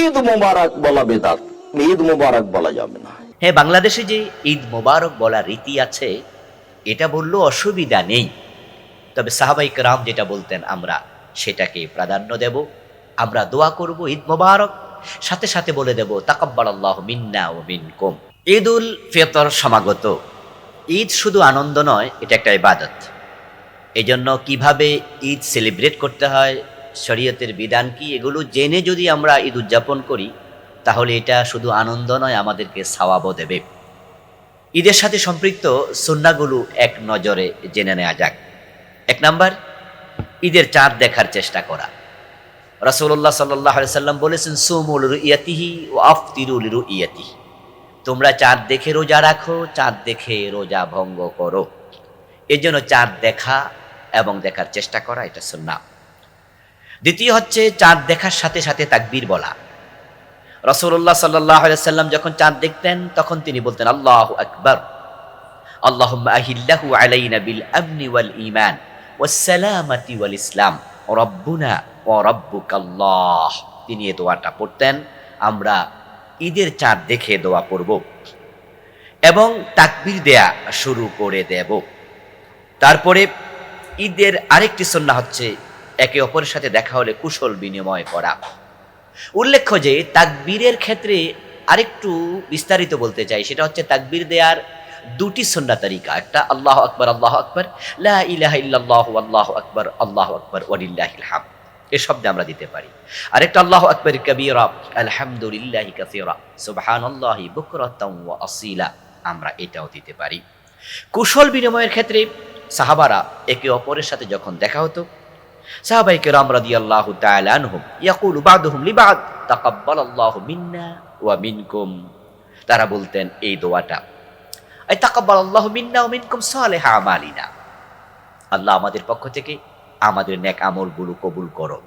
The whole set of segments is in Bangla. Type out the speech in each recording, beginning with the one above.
ঈদ মোবারক বলা বেদাত, ঈদ মোবারক বলা যাবে না। হ্যাঁ বাংলাদেশে যে ঈদ মোবারক বলা রীতি আছে, এটা বললেও অসুবিধা নেই। তবে সাহাবাইক রাম যেটা বলতেন, আমরা সেটাকে প্রাধান্য দেব। আমরা দোয়া করব ঈদ মোবারক, সাথে সাথে বলে দেব তাকাব্বাল আল্লাহ মিন্না ও মিনকুম। ঈদ উল ফেতর সমাগত। ঈদ শুধু আনন্দ নয়, এটা একটা ইবাদত। এই জন্য কীভাবে ঈদ সেলিব্রেট করতে হয় শরীয়তের বিধান কি? এগুলো জেনে যদি আমরা ঈদ উদযাপন করি, তাহলে এটা শুধু আনন্দ নয়, আমাদেরকে সাওয়াবও দেবে। ঈদের সাথে সম্পৃক্ত সুন্নাগুলো এক নজরে জেনে নেওয়া যাক। এক নাম্বার, ঈদের চাঁদ দেখার চেষ্টা করা। রাসূলুল্লাহ সাল্লাহ সাল্লাম বলেছেন, সুমুল ইয়াতিহি ও আফতিরুল ইয়াতিহি তোমরা চাঁদ দেখে রোজা রাখো, চাঁদ দেখে রোজা ভঙ্গ করো। এর জন্য চাঁদ দেখা এবং দেখার চেষ্টা করা, এটা সুন্না দ্বিতীয় হচ্ছে চাঁদ দেখার সাথে সাথে তাকবীর বলা। রসুল্লাহ সাল্লাহ সাল্লাম যখন চাঁদ দেখতেন, তখন তিনি বলতেন, আল্লাহ আকবর। আল্লাহ আহিল্লাহু আলাইনা বিল আমনি ওয়াল ইসলাম। রব্বুনা ও রব্বুকাল্লাহ। তিনি এ দোয়াটা পড়তেন, আমরা ঈদের চাঁদ দেখে দোয়া পড়ব এবং তাকবীর দেয়া শুরু করে দেব। তারপরে ঈদের আরেকটি সন্না হচ্ছে একে অপরের সাথে দেখা হলে কুশল বিনিময় করা। উল্লেখ্য যে, তাকবীরের ক্ষেত্রে আরেকটু বিস্তারিত বলতে চাই, সেটা হচ্ছে তাকবীর দেওয়ার দুটি সন্না তরিকা একটা, আল্লাহ আকবর আল্লাহ আকবর আল্লাহু আকবর, আল্লাহ আকবর, ওয়ালিল্লাহিল হামদ। এ শব্দে আমরা দিতে পারি। আরেকটা, আল্লাহ আকবর, কবীরা, আলহামদুলিল্লাহি ওয়া আসীলা, আমরা এটাও দিতে পারি। কুশল বিনিময়ের ক্ষেত্রে সাহাবারা একে অপরের সাথে যখন দেখা হতো সাহাবাই কেরাম রাদিয়াল্লাহু তাআলা আনহুম, ইয়াকুলু লিবাদ, তাকাব্বালাল্লাহু মিন্না ওয়া মিনকুম। তারা বলতেন, এই দোয়াটা। আই তাকাব্বালাল্লাহু মিন্না ওয়া মিনকুম আল্লাহ আমাদের পক্ষ থেকে আমাদের নেক আমলগুলো কবুল করো।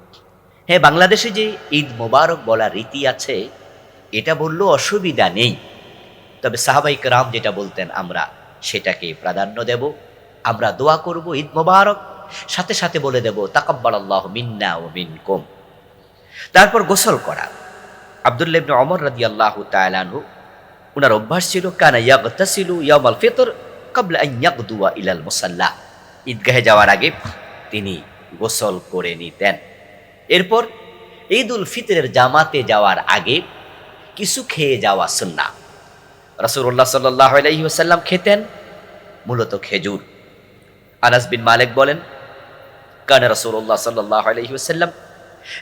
হ্যাঁ বাংলাদেশে যে ঈদ মোবারক বলা রীতি আছে, এটা বললেও অসুবিধা নেই। তবে সাহাবাই কেরাম যেটা বলতেন, আমরা সেটাকে প্রাধান্য দেব, আমরা দোয়া করব ঈদ মোবারক সাথে সাথে বলে দেব তাকাব্বাল আল্লাহ মিন্না ও মিনকুম। তারপর গোসল করা। আবদুল্লাহ ইবনে ওমর রাদিয়াল্লাহু তাআলা আনহু, উনার অভ্যাস ছিল, কানা ইয়াগতাসিলু ইয়াউমাল ফিতর ক্বাবলা আন ইয়াগদুয়া ইলাল মুসাল্লা। ঈদগাহে যাওয়ার আগে তিনি গোসল করে নিতেন। এরপর ঈদ উল ফিতরের জামাতে যাওয়ার আগে কিছু খেয়ে যাওয়া সুন্নাহ। রাসূলুল্লাহ সাল্লাল্লাহু আলাইহি ওয়াসাল্লাম খেতেন, মূলত খেজুর। আনাস বিন মালিক বলেন কান রাসূলুল্লাহ সাল্লাল্লাহু আলাইহি ওয়াসাল্লাম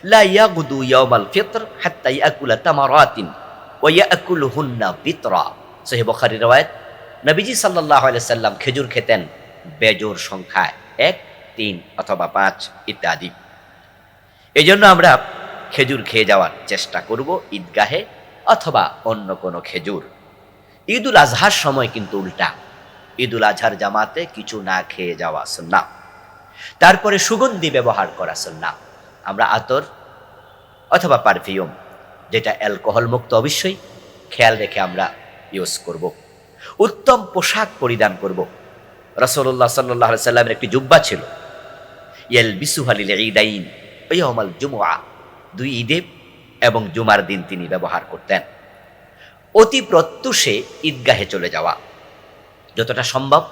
লা ইয়াগুদু ইয়াউমাল ফিতর হাত্তা ইয়াকুলা তামারাতিন ওয়া ইয়াকুলুহুন্না বিতরা সহিহ বুখারী riwayat নবীজি সাল্লাল্লাহু আলাইহি সাল্লাম খেজুর খেতেন বেজোর সংখ্যায় এক, তিন অথবা পাঁচ ইত্যাদি। এই জন্য আমরা খেজুর খেয়ে যাওয়ার চেষ্টা করব ঈদগাহে অথবা অন্য কোনো খেজুর। ঈদুল আজহার সময় কিন্তু উল্টা। ঈদুল আজহার জামাতে কিছু না খেয়ে যাওয়া সুন্না তারপরে সুগন্ধি ব্যবহার করা সুন্না আমরা আতর অথবা পারফিউম, যেটা অ্যালকোহল মুক্ত অবশ্যই, খেয়াল রেখে আমরা ইউজ করব। উত্তম পোশাক পরিধান করব। রসল্লাহ সাল্লাহ সাল্লামের একটি জুব্বা ছিল। ইয়েল বিসুহালিল ঈদাইন ওয়ামাল জুমুয়া দুই ঈদে এবং জুমার দিন তিনি ব্যবহার করতেন। অতি প্রত্যুষে ঈদগাহে চলে যাওয়া। যতটা সম্ভব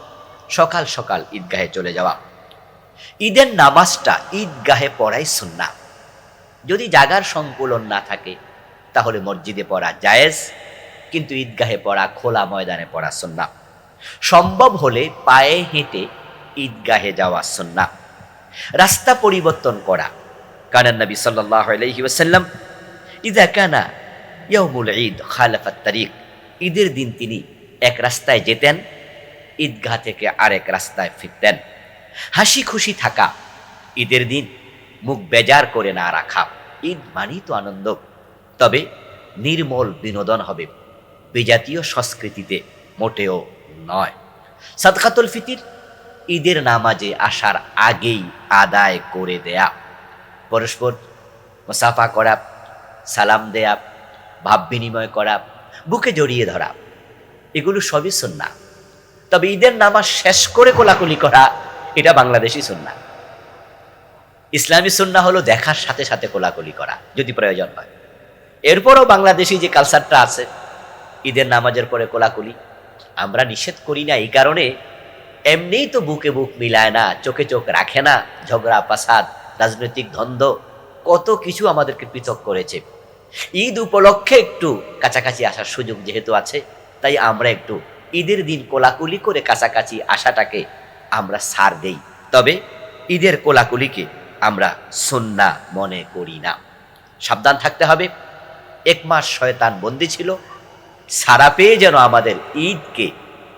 সকাল সকাল ঈদগাহে চলে যাওয়া। ঈদের নামাজটা ঈদগাহে পড়াই সুন্না যদি জাগার সংকুলন না থাকে, তাহলে মসজিদে পড়া জায়েজ, কিন্তু ঈদগাহে পড়া খোলা ময়দানে পড়া সুন্না সম্ভব হলে পায়ে হেঁটে ঈদগাহে যাওয়া সুন্না রাস্তা পরিবর্তন করা। কানান নবী সাল্লাল্লাহু আলাইহি ওয়াসাল্লাম ইদা কানা ইয়াউমুল ঈদ খালাফাত তারিক ঈদের দিন তিনি এক রাস্তায় যেতেন, ঈদগাহ থেকে আরেক রাস্তায় ফিরতেন। হাসি খুশি থাকা। ঈদের দিন মুখ বেজার করে না রাখা। ঈদ মানেই তো আনন্দ। তবে নির্মল বিনোদন হবে বিজাতীয় সংস্কৃতিতে মোটেও নয়। সাদকাতুল ফিতির ঈদের নামাজে আসার আগেই আদায় করে দেয়া। পরস্পর মুসাফা করা, সালাম দেয়া, ভাব বিনিময় করা, বুকে জড়িয়ে ধরা, এগুলো সবই সুন্না তবে ঈদের নামাজ শেষ করে কোলাকুলি করা এটা বাংলাদেশি সুন্না। ইসলামী সুন্না হলো দেখার সাথে সাথে কোলাকুলি করা, যদি প্রয়োজন হয়। এরপরও বাংলাদেশি যে কালচারটা আছে, ঈদের নামাজের পরে কোলাকুলি, আমরা নিষেধ করি না এই কারণে এমনিই তো বুকে বুক মিলায় না, চোখে চোখ রাখে না, ঝগড়া পাসাদ রাজনৈতিক দ্বন্দ্ব, কত কিছু আমাদেরকে পৃথক করেছে। ঈদ উপলক্ষে একটু কাছাকাছি আসার সুযোগ যেহেতু আছে, তাই আমরা একটু ঈদের দিন কোলাকুলি করে কাছাকাছি আসাটাকে আমরা সার দেই। তবে ঈদের কোলাকুলিকে আমরা সন্না মনে করি না। সাবধান থাকতে হবে। এক মাস শয়তান বন্দি ছিল। সারা পেয়ে যেন আমাদের ঈদকে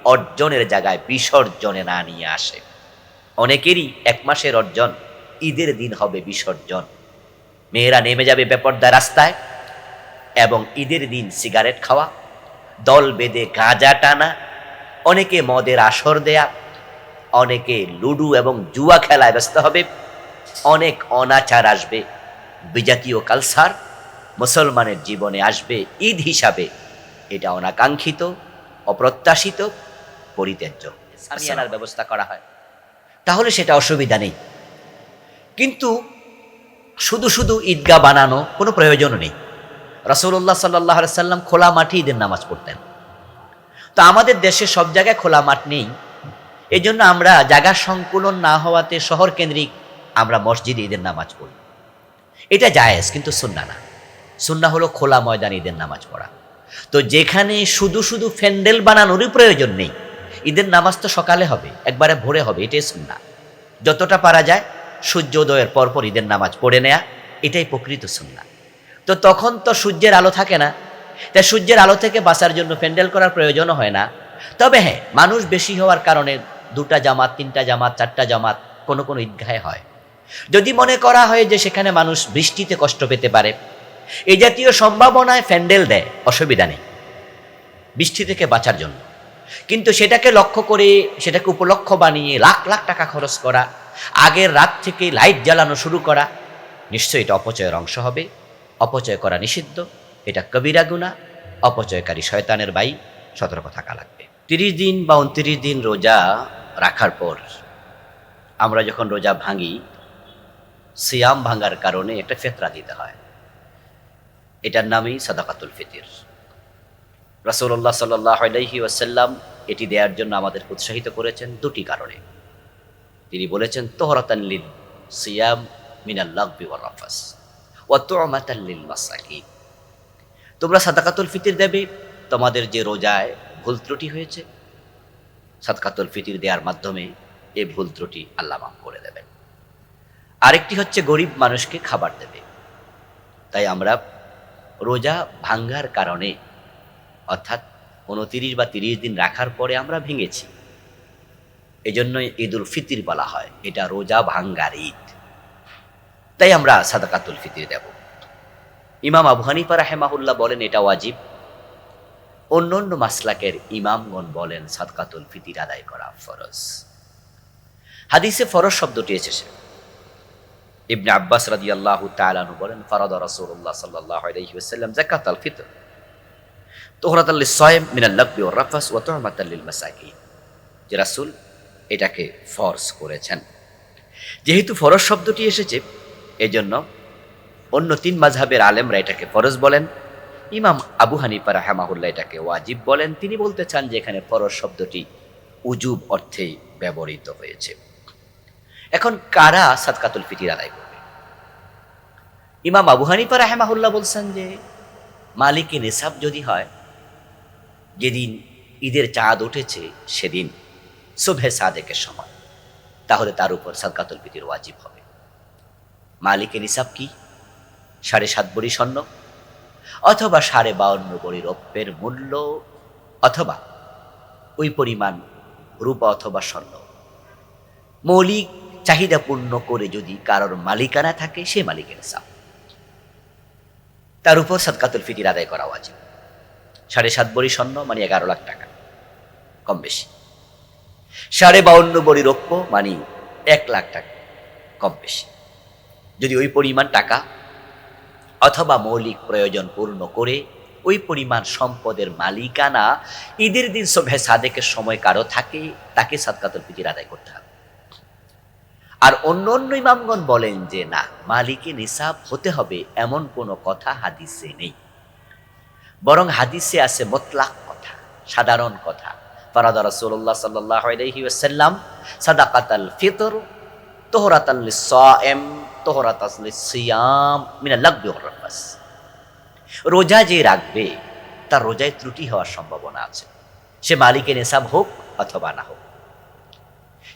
অর্জনের জায়গায় বিসর্জনে না নিয়ে আসে। অনেকেরই এক মাসের অর্জন ঈদের দিন হবে বিসর্জন। মেয়েরা নেমে যাবে বেপর্দা রাস্তায় এবং ঈদের দিন সিগারেট খাওয়া, দল বেঁধে গাঁজা টানা, অনেকে মদের আসর দেয়া অনেকে লুডু এবং জুয়া খেলায় ব্যস্ত হবে অনেক অনাচার আসবে বিজাতীয় কালসার মুসলমানের জীবনে আসবে ঈদ হিসাবে। এটা অনাকাঙ্ক্ষিত অপ্রত্যাশিত পরিত্যাজ্য। সামিয়ানার ব্যবস্থা করা হয়। তাহলে সেটা অসুবিধা নেই। কিন্তু শুধু শুধু ঈদগাহ বানানো কোনো প্রয়োজন নেই। রসুল্লাহ সাল্লাহ সাল্লাম খোলা মাঠে ঈদের নামাজ পড়তেন। তো আমাদের দেশে সব জায়গায় খোলা মাঠ নেই। এই জন্য আমরা জায়গার সংকুলন না হওয়াতে শহর কেন্দ্রিক আমরা মসজিদে ঈদের নামাজ পড়ি। এটা জায়েজ, কিন্তু সুন্না না। সুন্না হলো খোলা ময়দান ঈদের নামাজ পড়া। তো যেখানে শুধু শুধু ফ্যান্ডেল বানানোরই প্রয়োজন নেই, ঈদের নামাজ তো সকালে হবে, একবারে ভোরে হবে, এটাই সুন্না। যতটা পারা যায়, সূর্যোদয়ের পরপর ঈদের নামাজ পড়ে নেয়া, এটাই প্রকৃত সুন্না। তো তখন তো সূর্যের আলো থাকে না। তাই সূর্যের আলো থেকে বাঁচার জন্য প্যান্ডেল করার প্রয়োজনও হয় না। তবে হ্যাঁ মানুষ বেশি হওয়ার কারণে দুটা জামাত, তিনটা জামাত, চারটা জামাত, কোনো কোনো ঈদগাহে হয়। যদি মনে করা হয় যে সেখানে মানুষ বৃষ্টিতে কষ্ট পেতে পারে এই জাতীয় সম্ভাবনায় ফ্যান্ডেল দেয়, অসুবিধা নেই। বৃষ্টি থেকে বাঁচার জন্য। কিন্তু সেটাকে লক্ষ্য করে, সেটাকে উপলক্ষ বানিয়ে লাখ লাখ টাকা খরচ করা, আগের রাত থেকে লাইট জ্বালানো শুরু করা, নিশ্চয়ই এটা অপচয়ের অংশ হবে। অপচয় করা নিষিদ্ধ, এটা কবিরা গুণা অপচয়কারী শয়তানের বাই, সতর্ক থাকা লাগবে। তিরিশ দিন বা উনত্রিশ দিন রোজা রাখার পর আমরা যখন রোজা ভাঙি, সিয়াম ভাঙার কারণে একটা ফেতরা দিতে হয়। এটার নামই সাদাকাতুল ফিতির। রাসূলুল্লাহ সাল্লাহ আলাইহি ওয়াসাল্লাম এটি দেওয়ার জন্য আমাদের উৎসাহিত করেছেন দুটি কারণে। তিনি বলেছেন, তোহরাতান লিল সিয়াম মিনাল লাগবি ওয়ার রাফাস ওয়া তু'মাতান লিল মাসাকিন। তোমরা সাদাকাতুল ফিতির দেবে, তোমাদের যে রোজায় ভুল ত্রুটি হয়েছে? সাদকাতুল ফিতির দেওয়ার মাধ্যমে এই ভুল ত্রুটি আল্লাহ মাফ করে দেবেন। আরেকটি হচ্ছে গরিব মানুষকে খাবার দেবে। তাই আমরা রোজা ভাঙ্গার কারণে, অর্থাৎ উনতিরিশ বা তিরিশ দিন রাখার পরে আমরা ভেঙেছি। এজন্যই ঈদুল ফিতির বলা হয়, এটা রোজা ভাঙ্গার ঈদ। তাই আমরা সাদাকাতুল ফিতির দেব। ইমাম আবু হানিফা রাহেমাহুল্লাহ বলেন, এটা ওয়াজিব। অন্য অন্য মাসলাকের ইমামগণ বলেন, সাদকাতুল ফিতির আদায় করা ফরজ। হাদিসে ফরজ শব্দটি এসেছে। ইবনে আব্বাস রাদিয়াল্লাহু তাআলাহু বলেন, ফারাদা রাসূলুল্লাহ সাল্লাল্লাহু আলাইহি ওয়াসাল্লাম যাকাতাল ফিতর। তুহরাতাল লিসাইম মিনাল লাগবি ওয়ার রাফাস ওয়া তুহমাতাল লিল মাসাকিন। যে রাসূল এটাকে ফরজ করেছেন। যেহেতু ফরজ শব্দটি এসেছে, এজন্য অন্য তিন মাযহাবের আলেমরা এটাকে ফরজ বলেন। ইমাম আবু হানিফা রাহমাহুল্লাহ এটাকে ওয়াজিব বলেন। তিনি বলতে চান যে এখানে ফরজ শব্দটি উজুব অর্থেই ব্যবহৃত হয়েছে। এখন কারা সাদকাতুল ফিতির আদায় করবে? ইমাম আবু হানিফা রাহেমাহুল্লাহ বলছেন যে মালিকের নিসাব যদি হয়, যেদিন ঈদের চাঁদ উঠেছে সেদিন শুভে সাদেকের সময়, তাহলে তার উপর সাদকাতুল ফিতির ওয়াজিব হবে। মালিকের নিসাব কি? সাড়ে সাত বড়ি স্বর্ণ? অথবা সাড়ে বাউন্ন বড়ি রৌপ্যের মূল্য, অথবা ওই পরিমাণ রূপা অথবা স্বর্ণ। মৌলিক চাহিদা পূর্ণ করে যদি কারোর মালিকানা থাকে, সে মালিকের সাপ। তার উপর সদকাতুল ফিতির আদায় করা আছে সাড়ে সাত বড়ি স্বর্ণ মানে এগারো লাখ টাকা, কম বেশি। সাড়ে বাউন্ন বড়ি রৌপ্য মানে এক লাখ টাকা, কম বেশি। যদি ওই পরিমাণ টাকা অথবা মৌলিক প্রয়োজন পূর্ণ করে ওই পরিমাণ সম্পদের মালিকানা ঈদের দিন সভে সাদেকের সময় কারও থাকে, তাকে সাদকাতুল ফিতির আদায় করতে হবে। আর অন্য অন্য ইমামগণ বলেন যে, না মালিকে নিসাব হতে হবে এমন কোনো কথা হাদিসে নেই। বরং হাদিসে আছে মোতলাক কথা, সাধারণ কথা। ফারাদা রাসূলুল্লাহ সাল্লাল্লাহু আলাইহি ওয়াসাল্লাম সাদাকাতাল ফিতর তোহরাতাল লিসাইম তোহরাতাল লিসিয়াম মিনাল লাগবি ওয়ার রাফাস রোজা যে রাখবে, তার রোজায় ত্রুটি হওয়ার সম্ভাবনা আছে। সে মালিকের নেশাব হোক অথবা না হোক।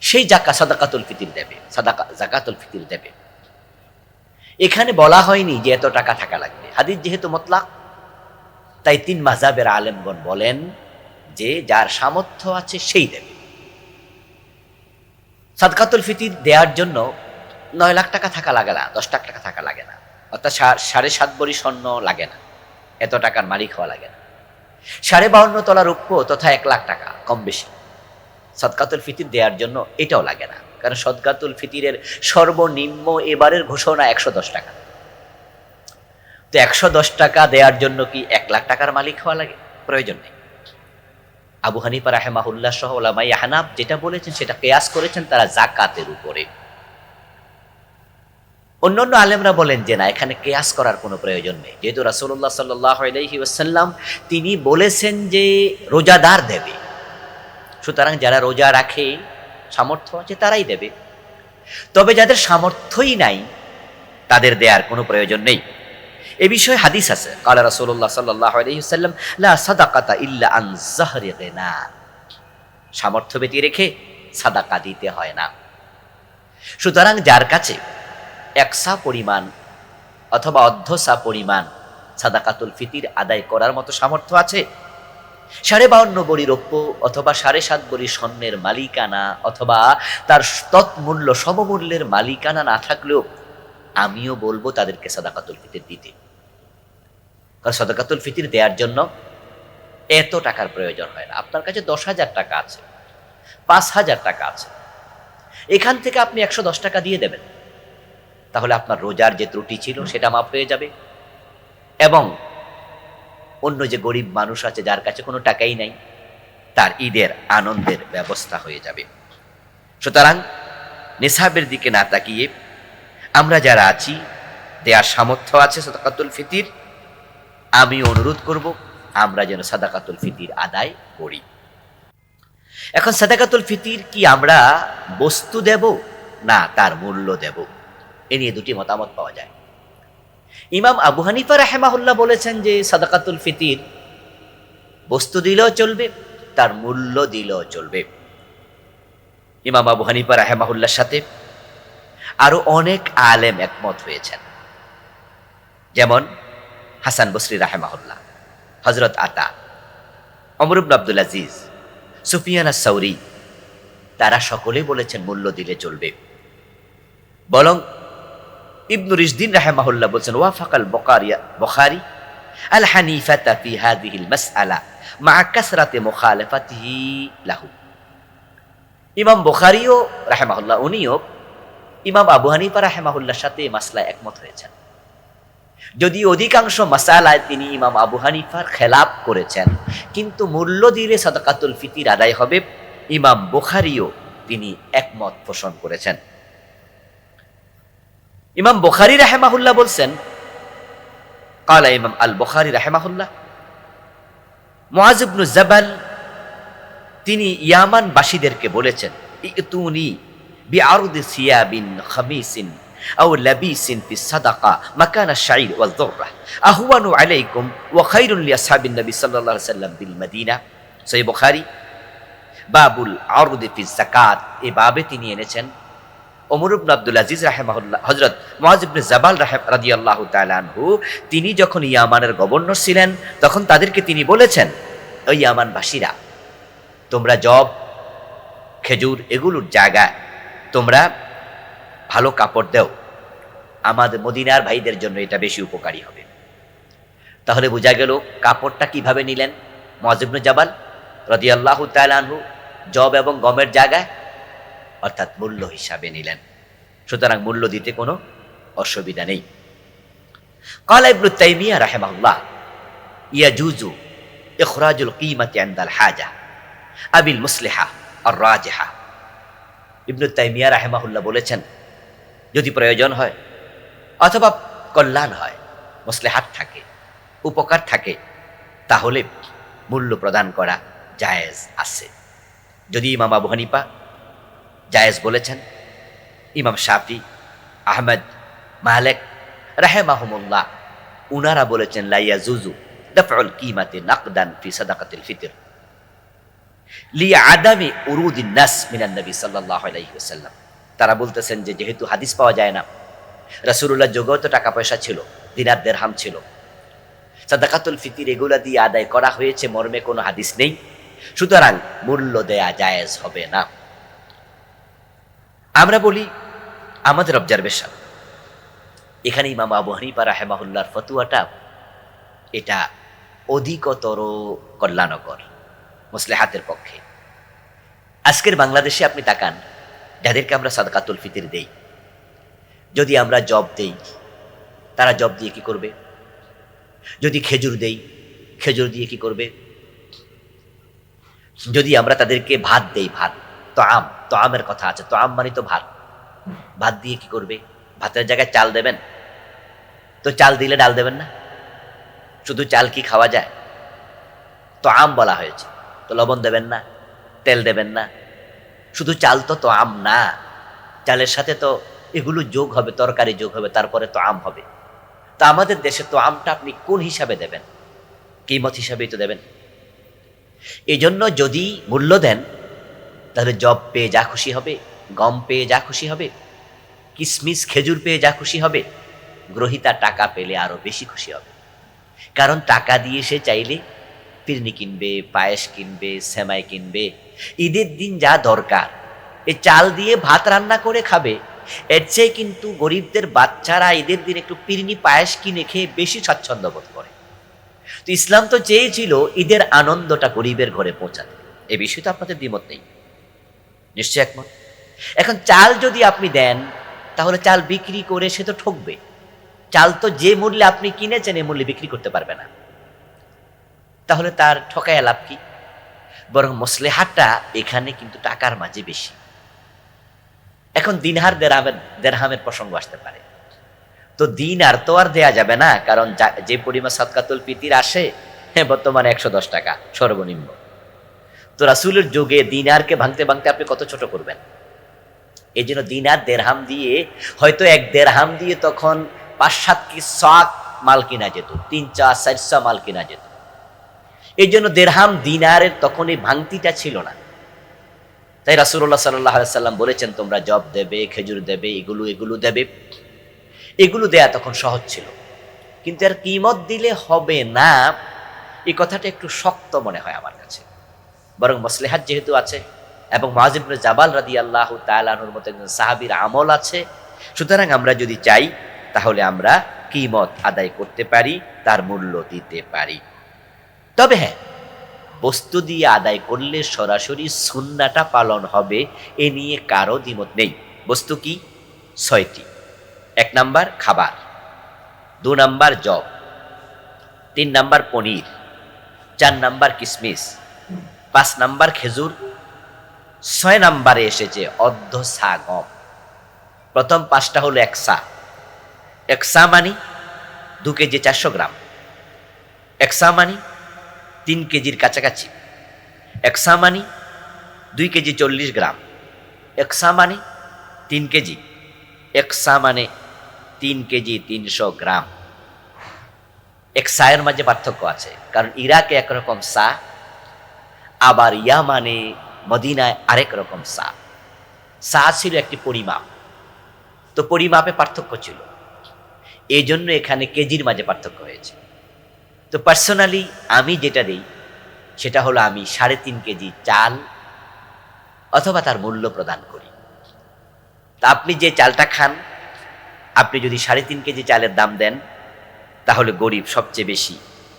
সেই জাকা সাদাকাতুল ফিতির দেবে, সাদাকা, জাকাতুল ফিতির দেবে। এখানে বলা হয়নি যে এত টাকা থাকা লাগবে। হাদিস যেহেতু মতলাক, তাই তিন মাজাবের আলেমগণ বলেন যে যার সামর্থ্য আছে সেই দেবে। সাদকাতুল ফিতির দেওয়ার জন্য নয় লাখ টাকা থাকা লাগে না, দশ লাখ টাকা থাকা লাগে না। অর্থাৎ সাড়ে সাত বড়ি স্বর্ণ লাগে না, এত টাকার মালিক হওয়া লাগে না। সাড়ে বাউন্ন তলা রূপ্য তথা এক লাখ টাকা, কম বেশি। সদকাতুল ফিতির দেওয়ার জন্য এটাও লাগে না, কারণ সদকাতুল ফিতিরের সর্বনিম্ন এবারের ঘোষণা একশো দশ টাকা। তো একশো দশ টাকা দেওয়ার জন্য কি এক লাখ টাকার মালিক হওয়া লাগে? প্রয়োজন নেই। আবু হানিফা রাহেমাহুল্লাহ সহ ওলামাই হানাব যেটা বলেছেন, সেটা কেয়াস করেছেন তারা জাকাতের উপরে। অন্যান্য আলেমরা বলেন যে না, এখানে কেয়াস করার কোনো প্রয়োজন নেই। যেহেতু রাসূলুল্লাহ সাল্লাহ আলাইহি ওয়াসাল্লাম তিনি বলেছেন যে রোজাদার দেবে। সুতরাং যারা রোজা রাখে, সামর্থ্য আছে তারাই দেবে। তবে যাদের সামর্থ্যই নাই, তাদের দেয়ার কোনো প্রয়োজন নেই। এ বিষয়ে হাদিস আছে। কালা আলাইহি ওয়াসাল্লাম, লা সাদাকাতা ইল্লা আন গিনা। সামর্থ্য ব্যতি রেখে সাদাকা দিতে হয় না। সুতরাং যার কাছে একসা পরিমাণ অথবা অর্ধসা পরিমাণ সাদাকাতুল ফিতির আদায় করার মতো সামর্থ্য আছে? সাড়ে বাউন্ন বড়ি রৌপ্য অথবা সাড়ে সাত বড়ি স্বর্ণের মালিকানা অথবা তার তৎমূল্য সমমূল্যের মালিকানা না থাকলেও আমিও বলব তাদেরকে সাদাকাতুল ফিতির দিতে। কারণ সাদাকাতুল ফিতির দেওয়ার জন্য এত টাকার প্রয়োজন হয় না। আপনার কাছে দশ হাজার টাকা আছে, পাঁচ হাজার টাকা আছে। এখান থেকে আপনি একশো দশ টাকা দিয়ে দেবেন। তাহলে আপনার রোজার যে ত্রুটি ছিল সেটা মাফ হয়ে যাবে। এবং অন্য যে গরিব মানুষ আছে যার কাছে কোনো টাকাই নাই, তার ঈদের আনন্দের ব্যবস্থা হয়ে যাবে। সুতরাং নিসাবের দিকে না তাকিয়ে আমরা যারা আছি, দেয়ার সামর্থ্য আছে সাদাকাতুল ফিতির, আমি অনুরোধ করব আমরা যেন সাদাকাতুল ফিতির আদায় করি। এখন সাদাকাতুল ফিতির কি আমরা বস্তু দেব না তার মূল্য দেব? এ নিয়ে দুটি মতামত পাওয়া যায়। ইমাম আবু হানিফা রাহেমাহুল্লাহ বলেছেন যে, সাদাকাতুল ফিতির বস্তু দিলেও চলবে, তার মূল্য দিলেও চলবে। ইমাম আবু হানিফা রাহেমাহুল্লার সাথে আরও অনেক আলেম একমত হয়েছেন। যেমন হাসান বসরি রাহেমাহুল্লাহ হজরত আতা অমরুবন আব্দুল আজিজ, সুফিয়ানা সৌরি তারা সকলেই বলেছেন মূল্য দিলে চলবে। বরং ইবনু রিজদিন রাহেমাহুল্লাহ বলছেন, ওয়াফাকাল বকারিয়া বখারি, আল হানিফাতা ফি হাদিহিল মাসআলা মা কাসরাতে মুখালাফাতিহি লাহু। ইমাম বুখারীও রাহেমাহুল্লাহ, উনিও ইমাম আবু হানিফা রাহেমাহুল্লাহর সাথে এই মাসলায় একমত হয়েছেন। যদি অধিকাংশ মাসালায় তিনি ইমাম আবু হানিফার খেলাপ করেছেন, কিন্তু মূল্য দিলে সাদাকাতুল ফিতির আদায় হবে, ইমাম বুখারিও তিনি একমত পোষণ করেছেন। ইমাম বুখারি রাহেমাহুল্লাহ বলছেন, কালা ইমাম আল বুখারি রাহেমাহুল্লাহ মুআজিবনু জাবাল, তিনি ইয়ামান বাসীদেরকে বলেছেন, ইতুনি বিআরদ সিয়াবিন খামিসিন আও লাবিসিন ফি সাদাকা মাকানা শাইর ওয়াল যুররা আহওয়ানু আলাইকুম ওয়া খায়রুন লিআসহাবিন নবী সাল্লাল্লাহু আলাইহি সাল্লাম বিল মদিনা। সহিহ বুখারী, বাবুল আরদ ফি যাকাত। এই বাবে তিনি এনেছেন ওমর ইবনে আব্দুল আজিজ রাহেমাহুল্লাহ, হযরত মুআজ ইবনে জাবাল রাহিম রাদিয়াল্লাহু তাআলা আনহু, তিনি যখন ইয়ামানের গভর্নর ছিলেন, তখন তাদেরকে তিনি বলেছেন, ওই ইয়ামানবাসীরা, তোমরা জব, খেজুর এগুলোর জায়গায় তোমরা ভালো কাপড় দেও। আমাদের মদিনার ভাইদের জন্য এটা বেশি উপকারী হবে। তাহলে বোঝা গেল কাপড়টা কীভাবে নিলেন মজিবনু জাবাল রদিয়াল্লাহু তালানহু জব এবং গমের জায়গায় অর্থাৎ মূল্য হিসাবে নিলেন সুতরাং মূল্য দিতে কোনো অসুবিধা নেই قال ابن تيمية رحمه الله يجوز إخراج القيمة عند الحاجة আবিল মুসলিহা আর রাজেহা ইবনু তাইমিয়া রাহেমাহুল্লাহ বলেছেন যদি প্রয়োজন হয় অথবা কল্যাণ হয় মুসলেহাত থাকে উপকার থাকে তাহলে মূল্য প্রদান করা জায়েজ আছে যদি ইমাম আবু হানিফা জায়েজ বলেছেন, ইমাম শাফি, আহমেদ, মালেক, রাহেমাহমুল্লাহ, উনারা বলেছেন লাইয়া জুজু দফউল কিমাতে নাকদান ফি সাদাকাতিল ফিতর লিয়া আদামি উরুদিন নাস মিনান নবী সাল্লাল্লাহু আলাইহি ওয়াসাল্লাম। তারা বলতেছেন যে, যেহেতু হাদিস পাওয়া যায় না, রাসূলুল্লাহ যুগেও তো টাকা পয়সা ছিল, দিনার দেরহাম ছিল। সাদাকাতুল ফিতির এগুলা দিয়ে আদায় করা হয়েছে, মর্মে কোনো হাদিস নেই। সুতরাং মূল্য দেয়া জায়েজ হবে না। আমরা বলি, আমাদের অবজারভেশন এখানে ইমাম আবু হানিফা রাহেমাহুল্লার ফতুয়াটা, এটা অধিকতর কল্যাণকর, মুসলেহাতের পক্ষে। আজকের বাংলাদেশে আপনি তাকান, যাদেরকে আমরা সাদকাতুল ফিতির দেই। যদি আমরা জব দেই, তারা জব দিয়ে কি করবে? যদি খেজুর দেই, খেজুর দিয়ে কি করবে? যদি আমরা তাদেরকে ভাত দেই, ভাত। তো আম তো আমের কথা আছে। তো আম মানে তো ভাত। ভাত দিয়ে কি করবে? ভাতের জায়গায় চাল দেবেন? তো চাল দিলে ডাল দেবেন না? শুধু চাল কি খাওয়া যায়? তো আম বলা হয়েছে। তো লবণ দেবেন না, তেল দেবেন না। শুধু চাল তো তো আম না। চালের সাথে তো এগুলো যোগ হবে, তরকারি যোগ হবে, তারপরে তো আম হবে। তা আমাদের দেশে তো আমটা আপনি কোন হিসাবে দেবেন? কিমত হিসাবেই তো দেবেন। এই জন্য যদি মূল্য দেন তাহলে জব পেয়ে যা খুশি হবে, গম পেয়ে যা খুশি হবে, কিসমিস খেজুর পেয়ে যা খুশি হবে, গ্রহিতা টাকা পেলে আরও বেশি খুশি হবে। কারণ টাকা দিয়ে সে চাইলে পিরনি কিনবে, পায়েস কিনবে, সেমাই কিনবে। ঈদের দিন যা দরকার, এ চাল দিয়ে ভাত রান্না করে খাবে। এর চেয়ে কিন্তু গরিবদের বাচ্চারা ঈদের দিন একটু পিরনি পায়েস কিনে খেয়ে বেশি স্বাচ্ছন্দ্য বোধ করে। তো ইসলাম তো চেয়েছিল ঈদের আনন্দটা গরিবের ঘরে পৌঁছাতে। এ বিষয়ে তো আপনাদের দ্বিমত নেই। নিশ্চয় একমত? এখন চাল যদি আপনি দেন, তাহলে চাল বিক্রি করে সে তো ঠকবে। চাল তো যে মূল্যে আপনি কিনেছেন, এই মূল্যে বিক্রি করতে পারবে না। তাহলে তার ঠকায় লাভ কি? বরং মসলেহাটটা এখানে কিন্তু টাকার মাঝে বেশি। এখন দিনহার দেড়হামের দেড়হামের প্রসঙ্গ আসতে পারে। তো দিন আর তো আর দেয়া যাবে না, কারণ যে পরিমাণ সৎকাতুল পিতির আসে হ্যাঁ বর্তমানে একশো দশ টাকা সর্বনিম্ন। তো রাসুলের যুগে দিনারকে ভাঙতে ভাঙতে আপনি কত ছোট করবেন? এই জন্য দিনার দেড়হাম দিয়ে, হয়তো এক দেড়হাম দিয়ে তখন পাঁচ সাত কি শখ মাল কিনা যেত তিন চার চার চারশো মাল কিনা যেত। এই জন্য দেড়হাম দিনারের তখন এই ভাঙতিটা ছিল না। তাই রাসুল্লাহ সাল্লাহ সাল্লাম বলেছেন, তোমরা জব দেবে, খেজুর দেবে, এগুলো এগুলো দেবে। এগুলো দেয়া তখন সহজ ছিল। কিন্তু আর কিমত দিলে হবে না, এই কথাটা একটু শক্ত মনে হয় আমার কাছে। বরং মসলেহাত যেহেতু আছে এবং মাজিবনে জাবাল রাদি আল্লাহ তালানুর মতো একজন সাহাবির আমল আছে, সুতরাং আমরা যদি চাই, তাহলে আমরা কিমত আদায় করতে পারি, তার মূল্য দিতে পারি। তবে হ্যাঁ বস্তু দিয়ে আদায় করলে সরাসরি সুন্নাটা পালন হবে, এ নিয়ে কারও দ্বিমত নেই। বস্তু কি? ছয়টি। এক নাম্বার খাবার, দু নাম্বার জব, তিন নাম্বার পনির, চার নাম্বার কিসমিস পাঁচ নাম্বার খেজুর, ছয় নাম্বারে এসেছে অর্ধ সা গম। প্রথম পাঁচটা হলো এক সা এক সা মানি দু কেজি চারশো গ্রাম। এক সা মানি তিন কেজির কাছাকাছি। এক সা মানি দুই কেজি চল্লিশ গ্রাম। এক সা মানে তিন কেজি। এক সা মানে তিন কেজি তিনশো গ্রাম। এক সায়ের মাঝে পার্থক্য আছে, কারণ ইরাকে একরকম সা আবার ইয়ামানে মদিনায় আরেক রকম সা সা ছিল একটি পরিমাপ। তো পরিমাপে পার্থক্য ছিল। এই জন্য এখানে কেজির মাঝে পার্থক্য হয়েছে। তো পার্সোনালি আমি যেটা দিই, সেটা হলো আমি সাড়ে তিন কেজি চাল অথবা তার মূল্য প্রদান করি। তা আপনি যে চালটা খান, আপনি যদি সাড়ে তিন কেজি চালের দাম দেন, তাহলে গরিব সবচেয়ে বেশি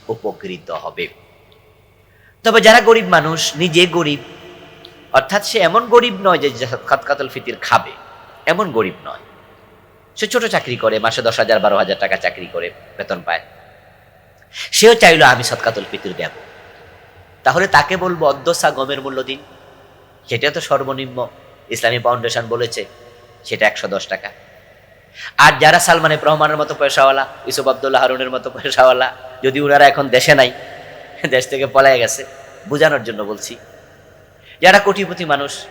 উপকৃত হবে। তবে যারা গরিব মানুষ, নিজে গরিব, অর্থাৎ সে এমন গরিব নয় যে খাতকাতল ফিতির খাবে, এমন গরিব নয়। সে ছোট চাকরি করে, মাসে দশ হাজার, বারো হাজার টাকা চাকরি করে, বেতন পায়। সেও চাইলো, আমি সৎকাতল ফিতির দেব। তাহলে তাকে বলব, অদ্দসা গমের মূল্য দিন। সেটা তো সর্বনিম্ন। ইসলামী ফাউন্ডেশন বলেছে, সেটা একশো দশ টাকা। আর যারা সালমান রহমানের মতো পয়সাওয়ালা ইসুফ আবদুল্লাহ হারুনের মতো পয়সাওয়ালা যদি ওনারা এখন দেশে নাই দেশ থেকে পলায় গেছে, বোঝানোর জন্য বলছি। যারা কোটিপতি মানুষ,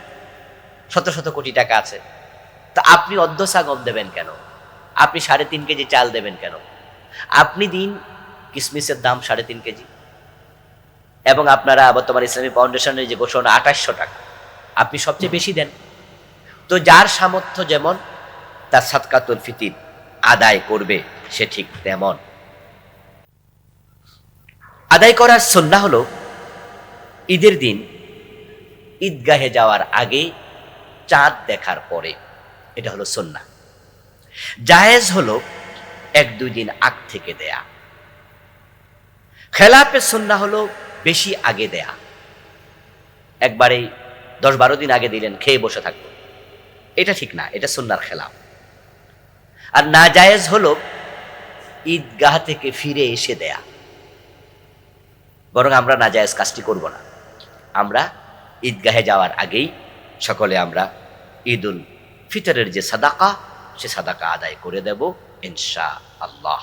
শত শত কোটি টাকা আছে, তা আপনি অর্ধসা গম দেবেন কেন? আপনি সাড়ে তিন কেজি চাল দেবেন কেন? আপনি দিন কিসমিসের দাম সাড়ে তিন কেজি। এবং আপনারা বর্তমান ইসলামী ফাউন্ডেশনের যে ঘোষণা, আঠাশশো টাকা। আপনি সবচেয়ে বেশি দেন। তো যার সামর্থ্য যেমন, তার সাতকাতুল ফিতির আদায় করবে সে ঠিক তেমন। আদায় করার সন্না হলো ঈদের দিন। ঈদগাহে যাওয়ার আগে চাঁদ দেখার পরে। এটা হলো সন্না জায়েজ হলো এক দুই দিন আগ থেকে দেয়া। খেলাপের সন্না হলো বেশি আগে দেয়া। একবারে দশ বারো দিন আগে দিলেন, খেয়ে বসে থাকব। এটা ঠিক না, এটা সন্ন্যার খেলাপ আর না জায়েজ হলো ঈদগাহ থেকে ফিরে এসে দেয়া। বরং আমরা না জায়েজ কাজটি করব না। আমরা ঈদগাহে যাওয়ার আগেই সকলে আমরা ঈদুল ফিতরের যে সাদাকা, সে সাদাকা আদায় করে দেব ইনশা আল্লাহ